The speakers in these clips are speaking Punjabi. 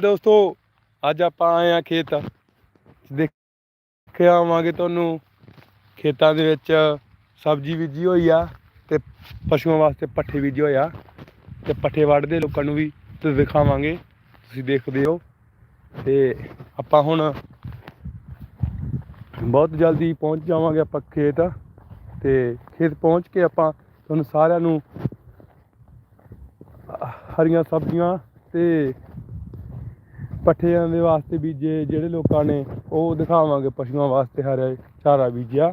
ਦੋਸਤੋ, ਅੱਜ ਆਪਾਂ ਆਏ ਆ ਖੇਤ। ਦੇਖਿਆ ਆਵਾਂਗੇ ਤੁਹਾਨੂੰ, ਖੇਤਾਂ ਦੇ ਵਿੱਚ ਸਬਜ਼ੀ ਬੀਜੀ ਹੋਈ ਆ ਤੇ ਪਸ਼ੂਆਂ ਵਾਸਤੇ ਪੱਠੇ ਬੀਜੇ ਹੋਏ ਆ ਤੇ ਪੱਠੇ ਵੱਢਦੇ ਲੋਕਾਂ ਨੂੰ ਵੀ ਤੇ ਦਿਖਾਵਾਂਗੇ, ਤੁਸੀਂ ਦੇਖਦੇ ਹੋ। ਤੇ ਆਪਾਂ ਹੁਣ ਬਹੁਤ ਜਲਦੀ ਪਹੁੰਚ ਜਾਵਾਂਗੇ ਆਪਾਂ ਖੇਤ ਤੇ ਖੇਤ ਪਹੁੰਚ ਕੇ ਆਪਾਂ ਤੁਹਾਨੂੰ ਸਾਰਿਆਂ ਨੂੰ ਹਰੀਆਂ ਸਬਜ਼ੀਆਂ ਤੇ ਪੱਠਿਆਂ ਦੇ ਵਾਸਤੇ ਬੀਜੇ ਜਿਹੜੇ ਲੋਕਾਂ ਨੇ ਉਹ ਦਿਖਾਵਾਂਗੇ ਪਸ਼ੂਆਂ ਵਾਸਤੇ ਹਰਾ ਚਾਰਾ ਬੀਜਿਆ,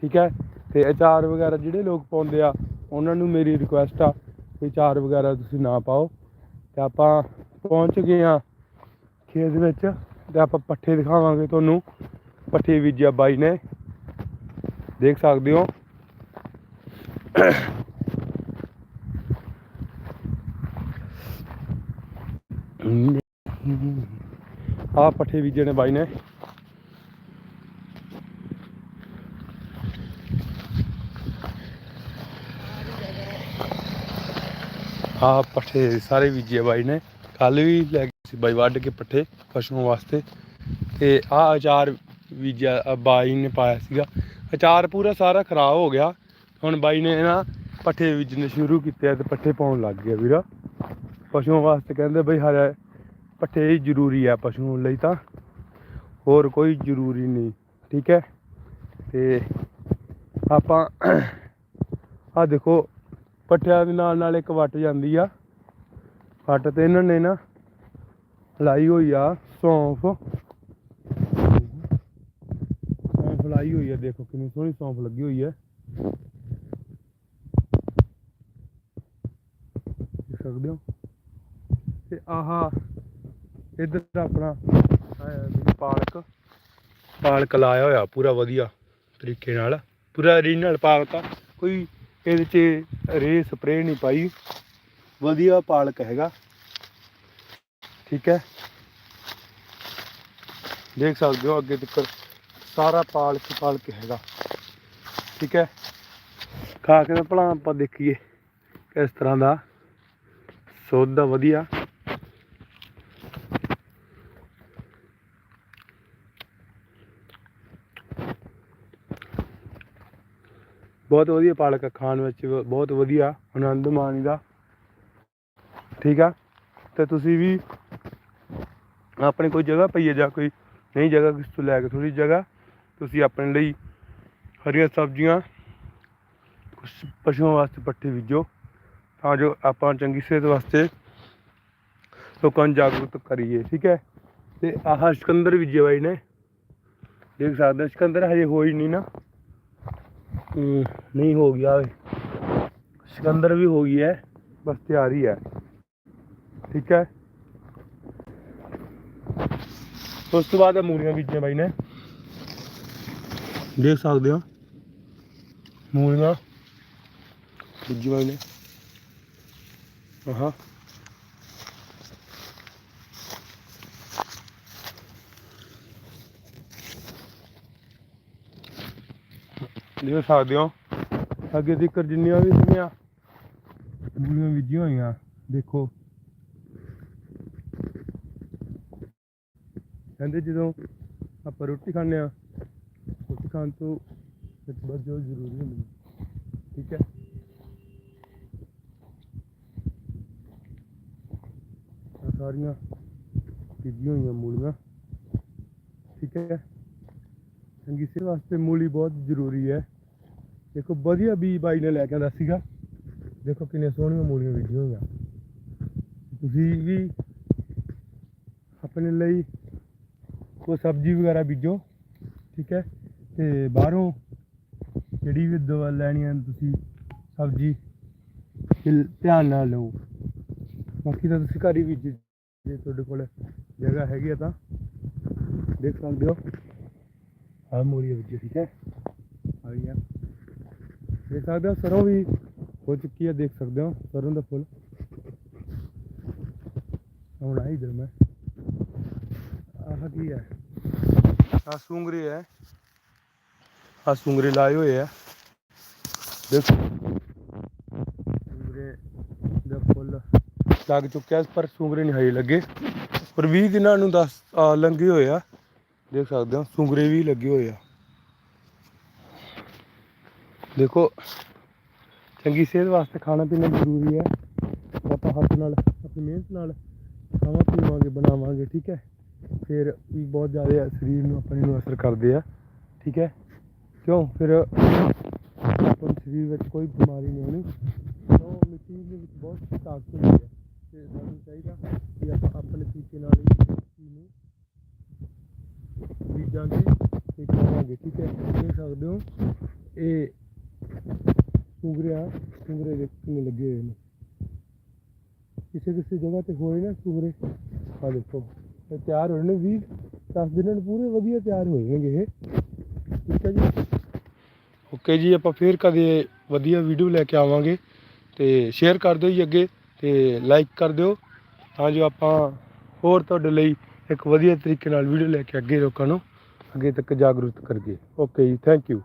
ਠੀਕ ਹੈ? ਤੇ ਅਚਾਰ ਵਗੈਰਾ ਜਿਹੜੇ ਲੋਕ ਪਾਉਂਦੇ ਆ, ਉਹਨਾਂ ਨੂੰ ਮੇਰੀ ਰਿਕੁਐਸਟ ਆ ਵੀ ਅਚਾਰ ਵਗੈਰਾ ਤੁਸੀਂ ਨਾ ਪਾਓ। ਤੇ ਆਪਾਂ ਪਹੁੰਚ ਗਏ ਆ ਖੇਤ ਵਿੱਚ ਤੇ ਆਪਾਂ ਪੱਠੇ ਦਿਖਾਵਾਂਗੇ ਤੁਹਾਨੂੰ। ਪੱਠੇ ਬੀਜਿਆ ਬਾਈ ਨੇ। ਦੇਖ ਸਕਦੇ ਹੋ। ਆ ਪੱਠੇ ਬੀਜੇ ਨੇ ਬਾਈ ਨੇ। ਆ ਪੱਠੇ ਸਾਰੇ ਬੀਜੇ ਬਾਈ ਨੇ। ਕੱਲ ਵੀ ਲੈ ਗਏ ਸੀ ਬਾਈ ਵੱਢ ਕੇ ਪੱਠੇ ਪਸ਼ੂਆਂ ਵਾਸਤੇ। ਤੇ ਆ ਅਚਾਰ ਬੀਜਿਆ ਬਾਈ ਨੇ ਪਾਇਆ ਸੀਗਾ। ਅਚਾਰ ਪੂਰਾ ਸਾਰਾ ਖਰਾਬ ਹੋ ਗਿਆ। ਹੁਣ ਬਾਈ ਨੇ ਨਾ ਪੱਠੇ ਬੀਜਣੇ ਸ਼ੁਰੂ ਕੀਤੇ ਤੇ ਪੱਠੇ ਪਾਉਣ ਲੱਗ ਗਿਆ ਵੀਰਾ। ਪਸ਼ੂਆਂ ਵਾਸਤੇ ਕਹਿੰਦੇ ਬਈ ਹਰੇ ਪੱਠੇ ਹੀ ਜ਼ਰੂਰੀ ਆ ਪਸ਼ੂਆਂ ਲਈ ਤਾਂ। ਹੋਰ ਕੋਈ ਜ਼ਰੂਰੀ ਨਹੀਂ, ਠੀਕ ਹੈ? ਤੇ ਆਪਾਂ ਆ ਦੇਖੋ, ਪੱਠਿਆਂ ਦੇ ਨਾਲ ਨਾਲ ਇੱਕ ਵੱਟ ਜਾਂਦੀ ਆ। ਵੱਟ ਤੇ ਇਹਨਾਂ ਨੇ ਨਾ ਲਾਈ ਹੋਈ ਆ ਸੌਂਫ। ਸੌਂਫ ਲਾਈ ਹੋਈ ਆ, ਦੇਖੋ ਕਿੰਨੀ ਸੋਹਣੀ ਸੌਂਫ ਲੱਗੀ ਹੋਈ ਹੈ ਦੇਖ ਸਕਦੇ ਹੋ? ਤੇ ਆਹਾ ਇੱਧਰ ਆਪਣਾ ਪਾਲਕ। ਪਾਲਕ ਲਾਇਆ ਹੋਇਆ, ਪੂਰਾ ਵਧੀਆ ਤਰੀਕੇ ਨਾਲ। ਪੂਰਾ ਰੀਨਲ ਪਾਲਕ ਆ। ਕੋਈ ਇਹਦੇ 'ਚ ਰੇ ਸਪਰੇ ਨਹੀਂ ਪਾਈ। ਵਧੀਆ ਪਾਲਕ ਹੈਗਾ। ਠੀਕ ਹੈ। ਦੇਖ ਸਕਦੇ ਹੋ ਅੱਗੇ ਤੱਕ ਸਾਰਾ ਪਾਲਕ ਪਾਲਕ ਹੈਗਾ। ਠੀਕ ਹੈ। ਖਾ ਕੇ ਤਾਂ ਭਲਾ ਆਪਾਂ ਦੇਖੀਏ ਕਿਸ ਤਰ੍ਹਾਂ ਦਾ। ਸੁੱਧ ਦਾ ਵਧੀਆ। ਬਹੁਤ ਵਧੀਆ ਪਾਲਕ ਆ ਖਾਣ ਵਿੱਚ ਵ- ਬਹੁਤ ਵਧੀਆ, ਆਨੰਦ ਮਾਣੀਦਾ ਠੀਕ ਆ? ਤੇ ਤੁਸੀਂ ਵੀ ਆਪਣੇ ਕੋਈ ਜਗ੍ਹਾ ਪਈ ਹੈ ਜਾਂ ਕੋਈ ਨਹੀਂ ਜਗ੍ਹਾ, ਕਿਸ ਤੋਂ ਲੈ ਕੇ ਥੋੜੀ ਜਗ੍ਹਾ, ਤੁਸੀਂ ਆਪਣੇ ਲਈ ਹਰੀਆਂ ਸਬਜ਼ੀਆਂ, ਕੁਛ ਪਸ਼ੂਆਂ ਵਾਸਤੇ ਪੱਠੇ ਬੀਜੋ, ਤਾਂ ਜੋ ਆਪਾਂ ਚੰਗੀ ਸਿਹਤ ਵਾਸਤੇ ਲੋਕਾਂ ਨੂੰ ਜਾਗਰੂਕ ਕਰੀਏ, ਠੀਕ ਹੈ? ਤੇ ਆਹ ਸਕੰਦਰ ਬੀਜੇ ਬਾਈ ਨੇ। ਦੇਖ ਸਕਦੇ ਸਕੰਦਰ ਸਿਕੰਦਰ ਹਜੇ ਹੋਈ ਨਹੀਂ ਨਾ। ਹਮ, ਨਹੀਂ ਹੋ ਗਿਆ ਓਏ। ਸਿਕੰਦਰ ਵੀ ਹੋ ਗਈ ਹੈ ਬਸ ਤਿਆਰ ਹੈ ਠੀਕ ਹੈ ਉਸ ਤੋਂ ਬਾਅਦ ਮੂਲੀਆਂ ਬੀਜੀਆਂ ਬਾਈ ਨੇ। ਦੇਖ ਸਕਦੇ ਹੋ। ਮੂਲੀਆਂ। ਬੀਜੀ ਬਾਈ ਨੇ। ਆਹਾ। ਦੇਖ ਸਕਦੇ ਹੋ। ਅੱਗੇ ਜ਼ਿਕਰ ਜਿੰਨੀਆਂ ਵੀ ਸੀਗੀਆਂ ਮੂਲੀਆਂ ਬੀਜੀਆਂ ਹੋਈਆਂ, ਦੇਖੋ। ਕਹਿੰਦੇ ਜਦੋਂ ਆਪਾਂ ਰੋਟੀ ਖਾਂਦੇ ਆ ਰੋਟੀ ਖਾਣ ਤੋਂ ਇੱਕ ਬਾਅਦ ਜੋ ਜ਼ਰੂਰੀ ਹੁੰਦੀ ਠੀਕ ਹੈ? ਸਾਰੀਆਂ ਬੀਜੀਆਂ ਹੋਈਆਂ ਮੂਲੀਆਂ। ਠੀਕ ਹੈ? ਚੰਗੀ ਸਿਹਤ ਵਾਸਤੇ ਮੂਲੀ ਬਹੁਤ ਜ਼ਰੂਰੀ ਹੈ। ਦੇਖੋ, ਵਧੀਆ ਬੀਜ ਬਾਈ ਨੇ ਲੈ ਕੇ ਆਂਦਾ ਸੀਗਾ। ਦੇਖੋ ਕਿੰਨੀਆਂ ਸੋਹਣੀਆਂ ਮੂਲੀਆਂ ਬੀਜੀਆਂ ਹੋਈਆਂ। ਤੁਸੀਂ ਵੀ ਆਪਣੇ ਲਈ ਕੋਈ ਸਬਜ਼ੀ ਵਗੈਰਾ ਬੀਜੋ, ਠੀਕ ਹੈ? ਤੇ ਬਾਹਰੋਂ ਜਿਹੜੀ ਵੀ ਦਵਾ ਲੈਣੀ ਹੈ ਤੁਸੀਂ ਸਬਜ਼ੀ ਧਿਆਨ ਨਾਲ ਲਓ। ਬਾਕੀ ਤਾਂ ਤੁਸੀਂ ਘਰ ਹੀ ਬੀਜ। ਜੇ ਤੁਹਾਡੇ ਕੋਲ ਜਗ੍ਹਾ ਹੈਗੀ ਆ ਤਾਂ ਦੇਖ ਸਕਦੇ ਹੋ। ਆ ਮੂਲੀ ਵਿੱਚ ਠੀਕ ਹੈ? ਆ। ਗਿਆ ਦੇਖ ਸਕਦੇ ਹੋ, ਸਰੋਂ ਵੀ ਹੋ ਚੁੱਕੀ ਹੈ, ਦੇਖ ਸਕਦੇ ਹੋ, ਸਰੋਂ ਦਾ ਫੁੱਲ। ਹੁਣ ਆਈ ਇਧਰ ਮੈਂ। ਆਹ ਕੀ ਹੈ? ਆ ਸੁੰਗਰੇ ਹੈ। ਆ ਸੁੰਗਰੇ ਲਾਏ ਹੋਏ ਆ ਦੇਖੋ। ਸੁੰਗਰੇ ਦਾ ਫੁੱਲ ਲੱਗ ਚੁੱਕਿਆ, ਪਰ ਸੁੰਗਰੇ ਨਹੀਂ ਹਜੇ ਲੱਗੇ। ਪਰ 20 ਦਿਨਾਂ ਨੂੰ 10 ਆ ਲੰਘੇ ਹੋਏ ਆ। ਦੇਖ ਸਕਦੇ ਹੋ, ਸੁੰਗਰੇ ਵੀ ਲੱਗੇ ਹੋਏ ਆ। ਦੇਖੋ, ਚੰਗੀ ਸਿਹਤ ਵਾਸਤੇ ਖਾਣਾ ਪੀਣਾ ਜ਼ਰੂਰੀ ਹੈ। ਆਪਾਂ ਹੱਥ ਨਾਲ, ਆਪਣੀ ਮਿਹਨਤ ਨਾਲ ਖਾਵਾਂ ਪੀਵਾਂਗੇ, ਬਣਾਵਾਂਗੇ, ਠੀਕ ਹੈ? ਫਿਰ ਵੀ ਬਹੁਤ ਜ਼ਿਆਦਾ ਸਰੀਰ ਨੂੰ, ਆਪਣੇ ਨੂੰ ਅਸਰ ਕਰਦੇ ਆ, ਠੀਕ ਹੈ? ਕਿਉਂ? ਫਿਰ ਆਪਣੇ ਸਰੀਰ ਵਿੱਚ ਕੋਈ ਬਿਮਾਰੀ ਨਹੀਂ ਹੋਣੀ। ਕਿਉਂ? ਮਿੱਟੀ ਦੇ ਵਿੱਚ ਬਹੁਤ ਤਾਕਤ ਹੁੰਦੀ ਹੈ। ਤੇ ਸਾਨੂੰ ਚਾਹੀਦਾ ਕਿ ਆਪਾਂ ਆਪਣੇ ਤਰੀਕੇ ਨਾਲ ਹੀ ਇਸ ਨੂੰ ਬੀਜਾਂਗੇ ਤੇ ਖਾਵਾਂਗੇ, ਠੀਕ ਹੈ? ਦੇਖ ਸਕਦੇ ਹੋ, ਇਹ ਸੁੰਗਰਿਆ ਸੁੰਗਰੇ ਦੇ ਕਿੰਨੇ ਲੱਗੇ ਹੋਏ ਨੇ। ਕਿਸੇ ਕਿਸੇ ਜਗ੍ਹਾ ਤੇ ਹੋਏ ਨਾ ਸੁੰਗਰੇ ਆ ਦੇਖੋ, ਇਹ ਤਿਆਰ ਹੋਏ ਨੇ ਵੀ 10 ਦਿਨਾਂ ਨੂੰ ਪੂਰੇ ਵਧੀਆ ਤਿਆਰ ਹੋਏ ਇਹ। ਠੀਕ ਹੈ ਜੀ? ਓਕੇ ਜੀ, ਆਪਾਂ ਫੇਰ ਕਦੇ ਵਧੀਆ ਵੀਡੀਓ ਲੈ ਕੇ ਆਵਾਂਗੇ ਤੇ ਸ਼ੇਅਰ ਕਰ ਦਿਓ ਜੀ ਅੱਗੇ ਤੇ ਲਾਈਕ ਕਰ ਦਿਓ ਤਾਂ ਜੋ ਆਪਾਂ ਹੋਰ ਤੁਹਾਡੇ ਲਈ ਇੱਕ ਵਧੀਆ ਤਰੀਕੇ ਨਾਲ ਵੀਡੀਓ ਲੈ ਕੇ ਅੱਗੇ ਲੋਕਾਂ ਨੂੰ ਅੱਗੇ ਤੱਕ ਜਾਗਰੂਕ ਕਰੀਏ। ਓਕੇ ਜੀ ਥੈਂਕ ਯੂ